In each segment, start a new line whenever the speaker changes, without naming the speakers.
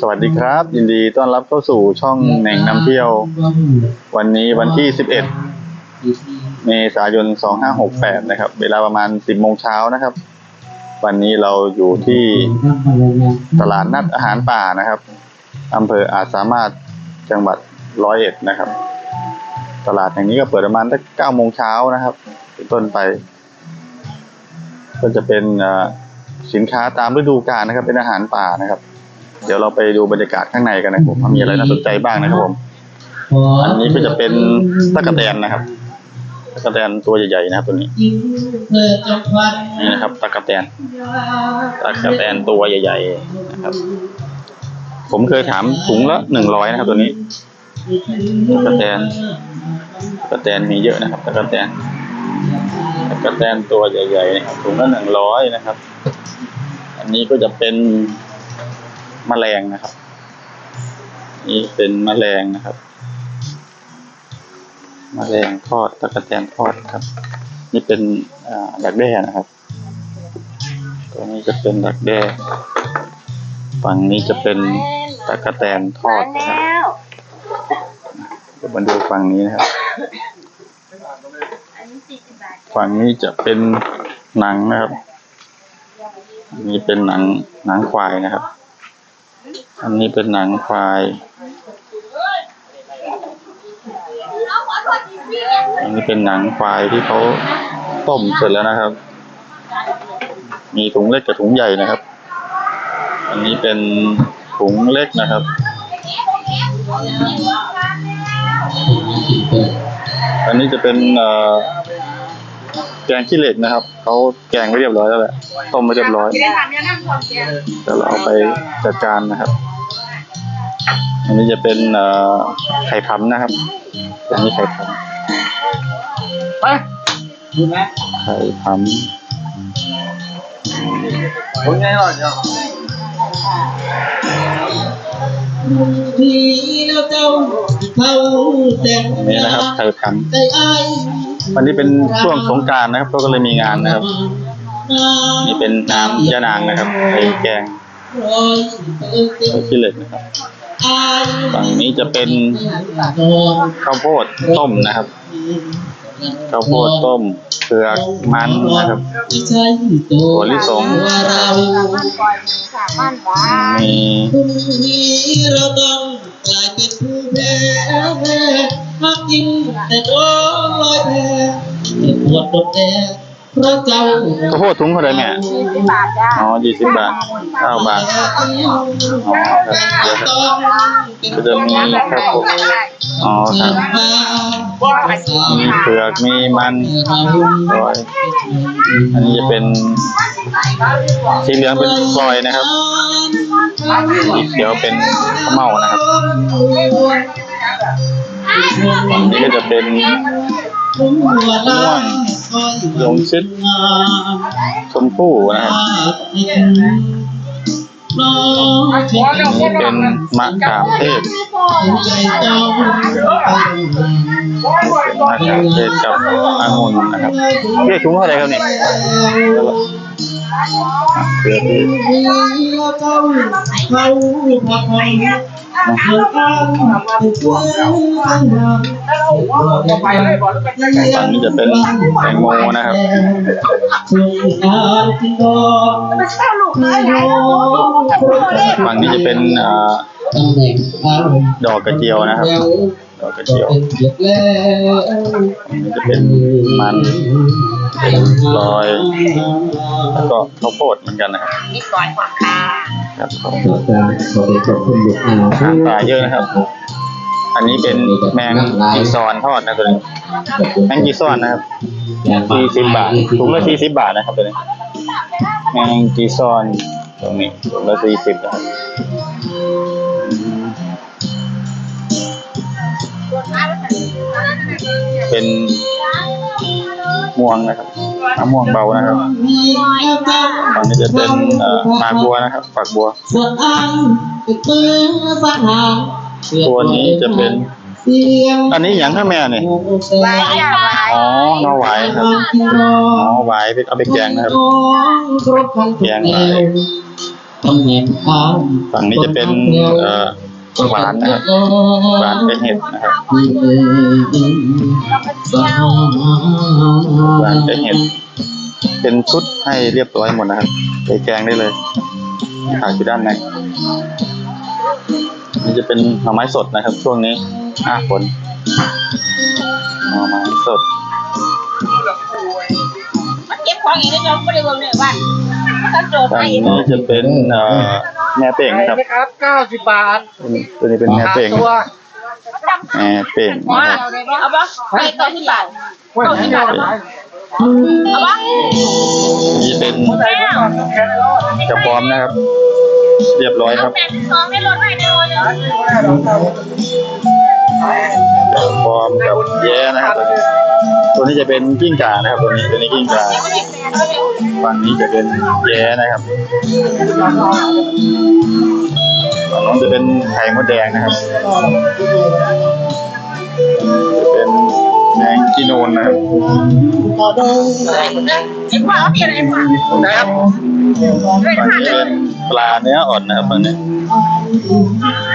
สวัสดีครับ ยินดีต้อนรับเข้าสู่ช่องแหน่งนำเที่ยว วันนี้วันที่ 11 เมษายน 2568 นะครับ เวลาประมาณ 10โมงเช้านะครับ วันนี้เราอยู่ที่ตลาดนัดอาหารป่านะครับอำเภออาจสามารถจังหวัดร้อยเอ็ดนะครับ ตลาดแห่งนี้ก็เปิดประมาณตั้ง9โมงเช้านะครับเป็นต้นไป ก็จะเป็นเอ่อ สินค้าตามฤดูกาลนะครับ เป็นอาหารป่านะครับ เดี๋ยวเราไปดูบรรยากาศข้างในกันนะครับผมว่ามีอะไรน่าสนใจบ้างนะครับผม อันนี้ก็จะเป็นตะกะแตนนะครับตะกะแตนตัวใหญ่ๆนะครับ ตัวนี้นี่นะครับตะกะแตนตะกะแตนตัวใหญ่ ๆ นะครับ ผมเคยถามถุงละหนึ่งร้อยนะครับ ตัวนี้ตะกะแตนตะกะแตนมีเยอะนะครับตะกะแตนตะกะแตนตัวใหญ่ๆนะครับถุงละหนึ่งร้อยนะครับ อันนี้ก็จะเป็นแมลงนะครับ นี่เป็นแมลงนะครับแมลงทอดตะกะแตนทอดครับ นี่เป็นดักแด้นะครับ ตัวนี้จะเป็นดักแด้ฝั่งนี้จะเป็นตะกะแตนทอดนะครับเดี๋ยวมาดูฝั่งนี้นะครับ ฝั่งนี้จะเป็นหนังนะครับ อันนี้เป็นหนังหนังควายนะครับ อันนี้เป็นหนังควาย อันนี้เป็นหนังควายที่เขาต้มเสร็จแล้วนะครับ มีถุงเล็กกับถุงใหญ่นะครับ อันนี้เป็นถุงเล็กนะครับอันนี้จะเป็นเอ่อ กงขี้เหล็กนะครับเขาแกงไว้เรียบร้อยแล้วแหละต้มไว้เรียบร้อย
ที่ได้ทำเนี่ยนั่งคนเดียว
เดี๋ยวเราเอาไปจัดการนะครับ อันนี้จะเป็นเอ่อไข่พัมนะครับ อันนี้ไข่พัม
ไปดูไหม
ไข่พัม
ผมไงหน่อยเดียว
ที่แล้วเจ้าเขาแต่
อันนี้นะครับไข่พัม
ใจอ้าย
วันนี้เป็นช่วงสงกรารนะครับ ก็เลยมีงานนะครับ นี่เป็นน้ำยะนางนะครับไข่แกง
ร้อยเอิ้น
ไข่ขี้เหล็กนะครับฝั่งนี้จะเป็นข้าวโพดต้มนะครับ ข้าวโพดต้มเผือกมันนะครับ
ไม่ใช่ตัว
ถั่วลิสง
เรา
มันปล่อยมีค่ะมันบ้า
มี
พรุ่งนี้เราต้องกลายเป็นผู้แพ้หักจริงแต่โดนลอยแพ้เจ็บปวดปวดแพ้ เพราะเจ้า
ข้าวโพดถุงเท่าไหร่แม่
สี่สิบบาทจ้า
อ๋อยี่สิบบาทเก้าบาท อ๋อครับเดี๋ยวครับก็จะมีข้าวโพดอ๋อครับมีเผือกมีมันร้อย อันนี้จะเป็นสีเหลืองเป็นกลอยนะครับ สีเขียวเป็นข้าวเม่านะครับ ฝั่งนี้ก็จะเป็น ลงชิดชมพู่นะครับอันนี้เป็นมะขามเทศเป็นมะขามเทศกับองุ่นนะครับเรียกถุงเท่าไหร่ครับเนี่ย เผือกที่ฝั่งนี้จะเป็นแตงโมนะครับ
ไม่ใช่ลูกเลย
ฝั่งนี้จะเป็นอดอกกระเจียวนะครับดอกกระเจียวจะเป็นมัน เป็นลอยแล้วก็ข้าวโพดเหมือนกันนะครับ
นี่ก่อนก่อนค่ะ
ครับข้าวโพดอาหารปลาเยอะนะครับ อันนี้เป็นแมงจีซอนทอดนะตัวนี้แมงจีซอนนะครับสี่สิบบาทถุงละสี่สิบบาทนะครับตัวนี้แมงจีซอนตรงนี้ถุงละสี่สิบนะครับอืมเป็น ม่วงนะครับมะม่วงเบานะครับฝั่งนี้จะเป็นเอ่อหมากบัวนะครับฝักบัว
ส่วนอันเป็นปืนสังหาร
ตัวนี้จะเป็น
เสียง
อันนี้อย่างข้าแม่นี่
ไว้จ้าไว้
อ๋อหน่อหวายครับอ๋อหวายไปเอาไปแกงนะครับแกงหวาย
ทำเห็นข้าว
ฝั่งนี้จะเป็นเอ่อหวานนะครับหวานเป็นเห็ดนะครับ ชุดให้เรียบร้อยหมดนะครับใส่แกงได้เลยขายอยู่ด้านในนี่จะเป็นหน่อไม้สดนะครับ ช่วงนี้หน้าฝนหน่อไม้สด
มันเก็บของอีกแล้วเราไม่ได้เบิ่งเลยว่ามันโจทย์
ฝั่ง
ให้
นี้จะเป็นเอ่อแม่เป่งนะครับ
นะครับเก้าสิบบาท
ตัวนี้เป็นแม่เป่ง
ตัว
แม่เป่ง
ว้า
นะครับ
เอาปะไปต่อที่บ้าน
วันนี้เราขาย
เอาปะ
นี่เป็น
แค่แล้
อมนะครับ เรียบร้อยครับ
แปดสองได้รถให้ได้รถเลย
กระป๋อมกับแย้นะครับตัวนี้จะเป็นกิ้งก่านะครับตัวนี้ตัวนี้กิ้งก่าฝั่งนี้จะเป็นแย้นะครับฝั่งนู้นจะเป็นไข่มดแดงนะครับจะเป็น แมงจีนูนนะครับ
ไอ้ขวาเขาเปลี่ยนไอ้ขวา
นะครับ
ด้วย
ฝั่ง
ผ่าน
นี้
เล
เป็
ย
นปลาเนื้ออ่อนนะครับฝั่งนี้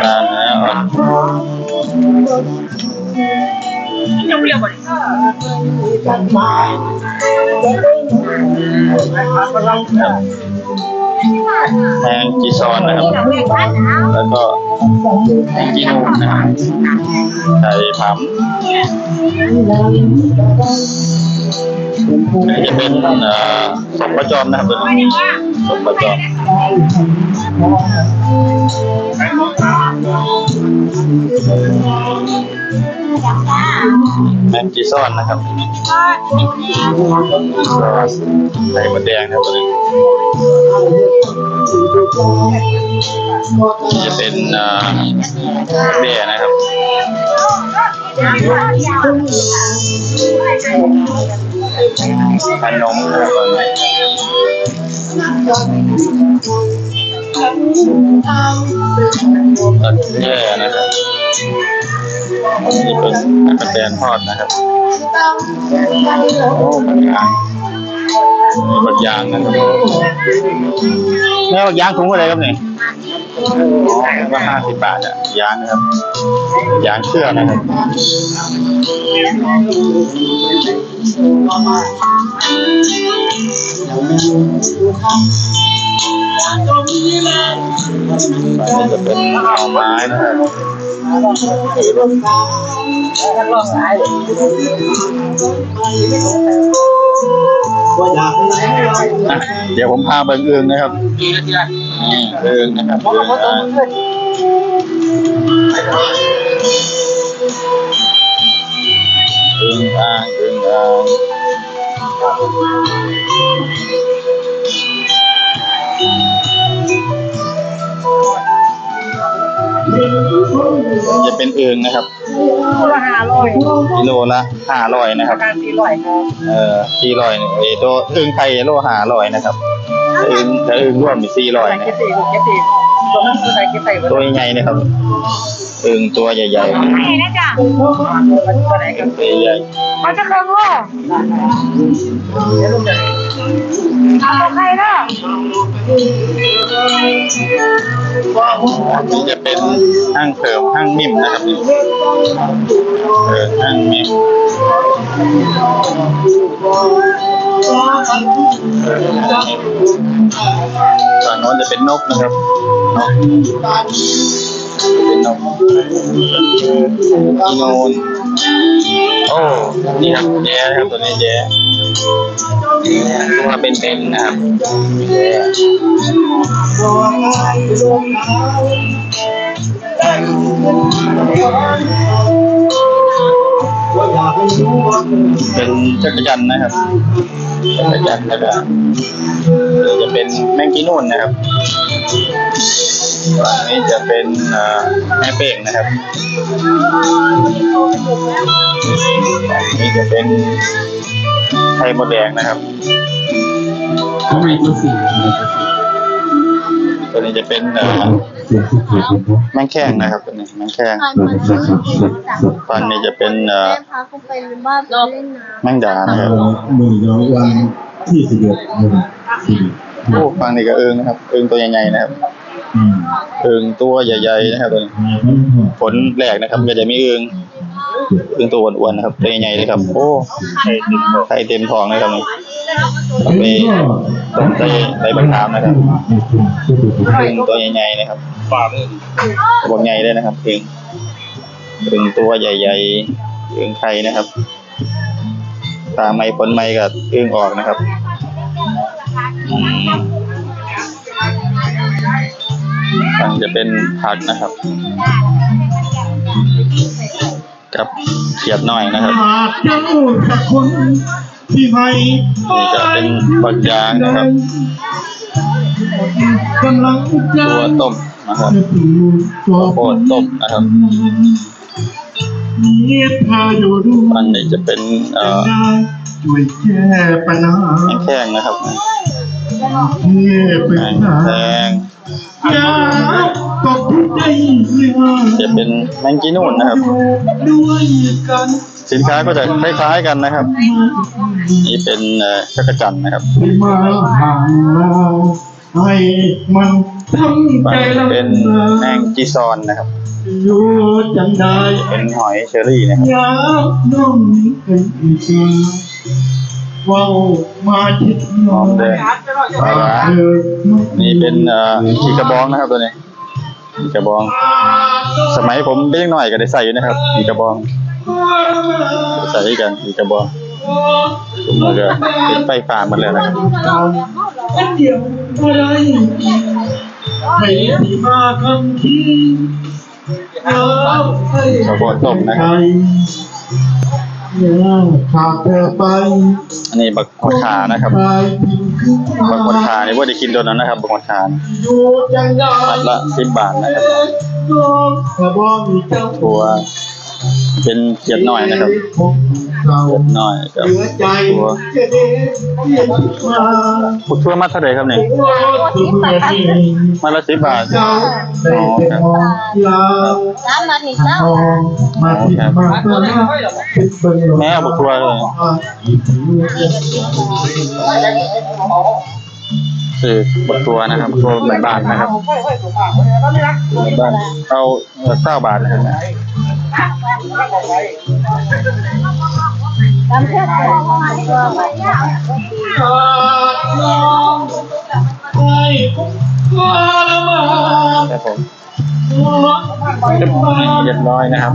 ปลาเนื้ออ่อน
จะเปลี่ยนหมด
แมงจีซอนนะครับ แล้วก็แมงจีนูนนะครับไข่ผำอันนี้จะเป็นอ่อสมประจอมนะครับตัวนี้สมประจอม แมงจีซอนนะครับไข่มดแดงนะครับตัวนี้นี่จะเป็นเอ่อแบ่นะครับขนมนะครับ ตัดแย่นะครับนี่เป็นตะกแตนทอดนะครับโอ้บักยางมีบักยางนะครับแม่บักยางถุงอะไรครับเนี่ยก็ห้าสิบบาทอะยางนะครับยางเชื่อนะครับ ฝั่งนี้จะเป็นไม้นะครับ
เดี๋
ยวผมพาไปเอืองนะครับเอืองนะครับ
เอื
อง
อ่า
ง
เพื่อน
เอืองอ่าง เอืองอ่างจะเป็นเอืองนะครับ
คู่ละห้าร้อย
กิโลละห้าร้อยนะครับ
การสี่ร้อยครับ
เอ่อสี่ร้อยเนี่ยไอ้ตัวอึ่งไข่โลห้าร้อยนะครับแต่อึ่งแต่อึ่งรวมมีสี่ร้อย
ใส่
นะ
เกตีลูกเกตีตัวนั้นคือใส่เกตี
ตัวใหญ่ๆนะครับอึ่งตัวใหญ่
ให้นะจ๊ะ
ตัวไหน
ๆ
กั
อึ่
น
งตัวใหญ่
มันจะเครื่องโลก
เดี๋ยวลูกจะ
เอาใครเนาะ
ๆนี่จะเป็นห้างเผิมห้างนิ่มนะครับนี่เออห้างนิ่มฝั่งโน้นจะเป็นนกนะครับนกเป็นนกนอนโอ้นี่ครับแย่ครับตัวนี้แย่ ตัวเป็นๆนะครับเป็นจักรจันนะครับจักรจันทร์แล้วก็จะเป็นแมงกีนูนนะครับฝั่งนี้จะเป็นแม่เป่งนะครับฝั่งนี้จะเป็น ไข่มดแดงนะครับ
ทำไมตัวสี่ทำไมตัวสี่
ตัวนี้จะเป็นเอ่อ
เสียงที่ถูกนะ
แมงแข้งนะครับตัวนี้แมงแข้ง
เหมือนซื้อจาก
ฝั่งนี้จะเป็นเอ่อ
แม่พาเขาไปบ้านไปเล่นน้
แมงดานะครับ
หนึ่งร้อยวันที่สิบเอ็ดหนึ่งสี่
โอ้ฟังนี่ก็เอิงนะครับ เอิงตัวใหญ่ๆนะครับ เอิงตัวใหญ่ๆนะครับตัวนี้ผลแรกนะครับก็จะมีเอิง เอิงตัวอ้วนๆนะครับตัวใหญ่ๆเลยครับ โอ้ไข่เต็มท้องเลยครับนี่เอาไปต้มใส่ใบบักขามนะครับเอิงตัวใหญ่ๆนะครับตัวใหญ่เลยนะครับเอิงเอิงตัวใหญ่ๆเอิงไข่นะครับตาไม่ผลไม่กับเอิงออกนะครับอืมมันจะเป็นผักนะครับ กับเขียดหน่อยนะครับ
หากเจ้าสักคนที่ไม่
นี่ก็เป็นบักยางนะครับ
กำลังใจ
ตัวต้มนะครับ
ตัว
โคตรต้มนะครับ
เงียบเธออยู่ดู
อันนี้จะเป็นเอ่อ
ช่วยแก้ปัญหา
แข้งๆนะครับ
เงียบไป
แข้ง
หา
แข้ง
ยากตกใจเสีย
จะเป็นแมงจีนูนนะครับ
ด้วยกัน
สินค้าก็จะคล้ายๆกันนะครับ นี่เป็นเอ่อจักจันนะครับ
มาห่างเราให้มันทำ
ฝั่
ใจเป็
นแมงจีซอนนะครับ
อยู่จังได้
เป็นหอยเชอรี่นะครับ
เป็นอีกาว้าวมาทิด
หอมแดงปลาร้านี่เป็นเอ่อขีกระบองนะครับตัวนี้ขีกระบอง สมัยผมเด็กหน่อยก็ได้ใส่อยู่นะครับขีกระบอง ใส่กันขีกระบองผมก็เป็นไฟฟ้าหมดแล้วนะครับ
อันเดียวก็ได้ให้ที่มาคำที่แล้วให้
ข้าวโพดต้มนะครับ
อย่าขาดเธอไป
อันนี้บักมดขานะครับบักมดขานี่ว่าได้กินตัวนั้นนะครับบักมดขา
อยู่จังได้
มัดละสิบบาทนะครับ
ถ้าบ่มีเจ้า
ถั่วเป็นเขียดหน่อยนะครับ
ของ เรา
เขียดหน่อยกับ
เหลือใจ
ถั่ว
จะเด็เรียนมา
พุกทั่วมัดเท่าไหร่ครับเนี่ย
คือเมื่อนี้
มัดละสิบบาท
เจ้าได้แต่มองลา
น้ำมันนี่เจ้า
มองมาที่มาเพื่อมาเป็นเบิ่ง
แม่เอาบักทั่วเลยคือบักทั่วนะครับบักทั่วเหมือนบ้านนะครับเหมือนบ้านเอาเก้าบาทนะครับ
ตำเพื่อนตัวไป
น้องให้ก็ละมา
ครับผมเรียบร้อยนะครับ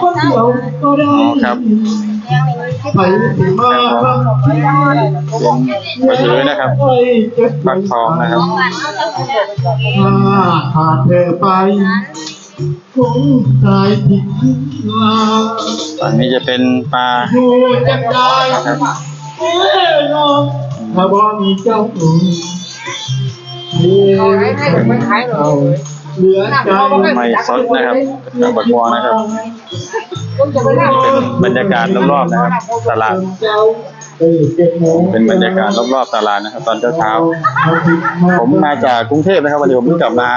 คนเดียวก็ได้
อ๋อครับ
ไปที่มา
เป็นมือถือนะครับฟักทองนะครับ
ถ้าเธอไป คงตายทิ้งลา
ฝั่งนี้จะเป็นปลา
อยู่จังได้เอ้ยน้องถ้าบ่มีเจ้าหนูเหลือใจ
ไม่สดนะครับกับบักม่วงนะครับนี่เป็นบรรยากาศรอบๆนะครับตลาด เป็นบรรยากาศรอบๆตลาดนะครับ ตอนเช้าๆผมมาจากกรุงเทพนะครับวันนี้ผมเพิ่งกลับมา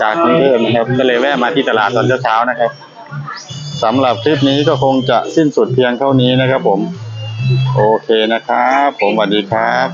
จากกรุงเทพนะครับ ก็เลยแวะมาที่ตลาดตอนเช้าๆนะครับสำหรับคลิปนี้ก็คงจะสิ้นสุดเพียงเท่านี้นะครับผม โอเคนะครับ ผมสวัสดีครับ